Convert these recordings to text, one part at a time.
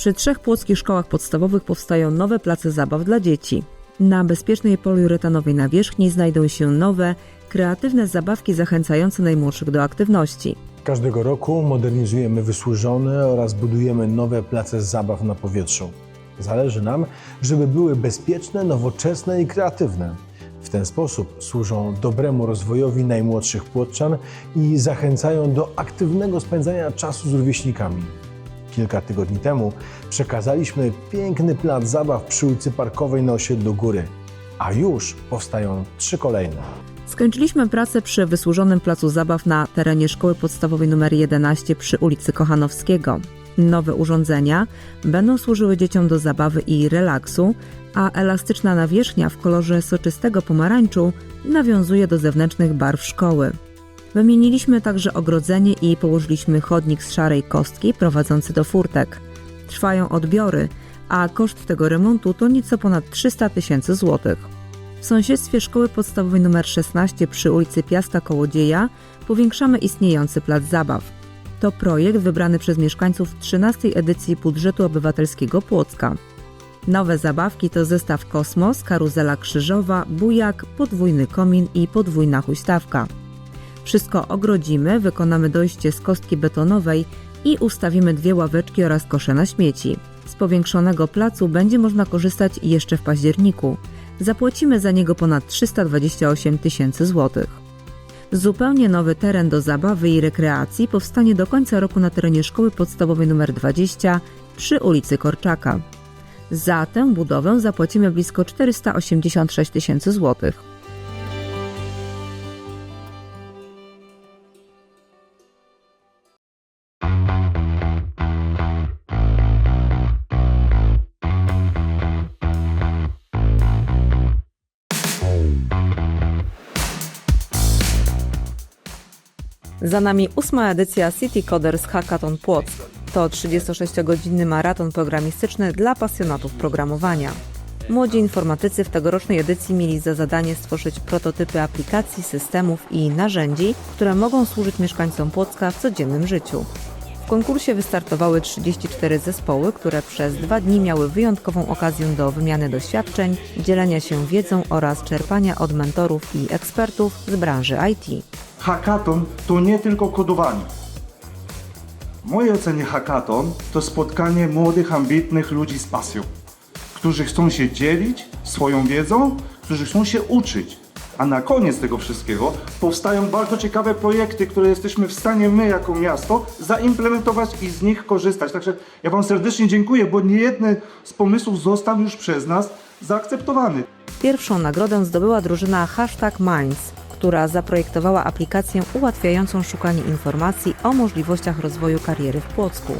Przy trzech płockich szkołach podstawowych powstają nowe place zabaw dla dzieci. Na bezpiecznej poliuretanowej nawierzchni znajdą się nowe, kreatywne zabawki zachęcające najmłodszych do aktywności. Każdego roku modernizujemy wysłużone oraz budujemy nowe place zabaw na powietrzu. Zależy nam, żeby były bezpieczne, nowoczesne i kreatywne. W ten sposób służą dobremu rozwojowi najmłodszych płotczan i zachęcają do aktywnego spędzania czasu z rówieśnikami. Kilka tygodni temu przekazaliśmy piękny plac zabaw przy ulicy Parkowej na osiedlu Góry, a już powstają trzy kolejne. Skończyliśmy pracę przy wysłużonym placu zabaw na terenie szkoły podstawowej nr 11 przy ulicy Kochanowskiego. Nowe urządzenia będą służyły dzieciom do zabawy i relaksu, a elastyczna nawierzchnia w kolorze soczystego pomarańczu nawiązuje do zewnętrznych barw szkoły. Wymieniliśmy także ogrodzenie i położyliśmy chodnik z szarej kostki prowadzący do furtek. Trwają odbiory, a koszt tego remontu to nieco ponad 300 tysięcy złotych. W sąsiedztwie szkoły podstawowej nr 16 przy ulicy Piasta Kołodzieja powiększamy istniejący plac zabaw. To projekt wybrany przez mieszkańców 13 edycji budżetu obywatelskiego Płocka. Nowe zabawki to zestaw Kosmos, karuzela krzyżowa, bujak, podwójny komin i podwójna huśtawka. Wszystko ogrodzimy, wykonamy dojście z kostki betonowej i ustawimy dwie ławeczki oraz kosze na śmieci. Z powiększonego placu będzie można korzystać jeszcze w październiku. Zapłacimy za niego ponad 328 tysięcy złotych. Zupełnie nowy teren do zabawy i rekreacji powstanie do końca roku na terenie szkoły podstawowej nr 20 przy ulicy Korczaka. Za tę budowę zapłacimy blisko 486 tysięcy złotych. Za nami ósma edycja City Coders Hackathon Płock. To 36-godzinny maraton programistyczny dla pasjonatów programowania. Młodzi informatycy w tegorocznej edycji mieli za zadanie stworzyć prototypy aplikacji, systemów i narzędzi, które mogą służyć mieszkańcom Płocka w codziennym życiu. Konkursie wystartowały 34 zespoły, które przez dwa dni miały wyjątkową okazję do wymiany doświadczeń, dzielenia się wiedzą oraz czerpania od mentorów i ekspertów z branży IT. Hackathon to nie tylko kodowanie. W mojej ocenie hackathon to spotkanie młodych, ambitnych ludzi z pasją, którzy chcą się dzielić swoją wiedzą, którzy chcą się uczyć. A na koniec tego wszystkiego powstają bardzo ciekawe projekty, które jesteśmy w stanie my jako miasto zaimplementować i z nich korzystać. Także ja Wam serdecznie dziękuję, bo niejedny z pomysłów został już przez nas zaakceptowany. Pierwszą nagrodę zdobyła drużyna Hashtag Minds, która zaprojektowała aplikację ułatwiającą szukanie informacji o możliwościach rozwoju kariery w Płocku.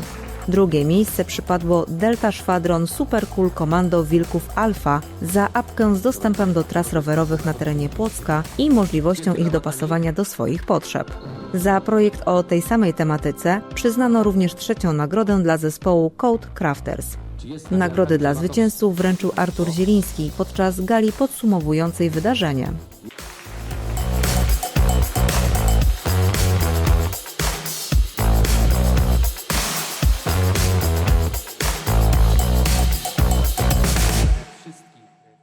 Drugie miejsce przypadło Delta Szwadron Super Cool Komando Wilków Alfa za apkę z dostępem do tras rowerowych na terenie Płocka i możliwością ich dopasowania do swoich potrzeb. Za projekt o tej samej tematyce przyznano również trzecią nagrodę dla zespołu Code Crafters. Nagrody dla zwycięzców wręczył Artur Zieliński podczas gali podsumowującej wydarzenie.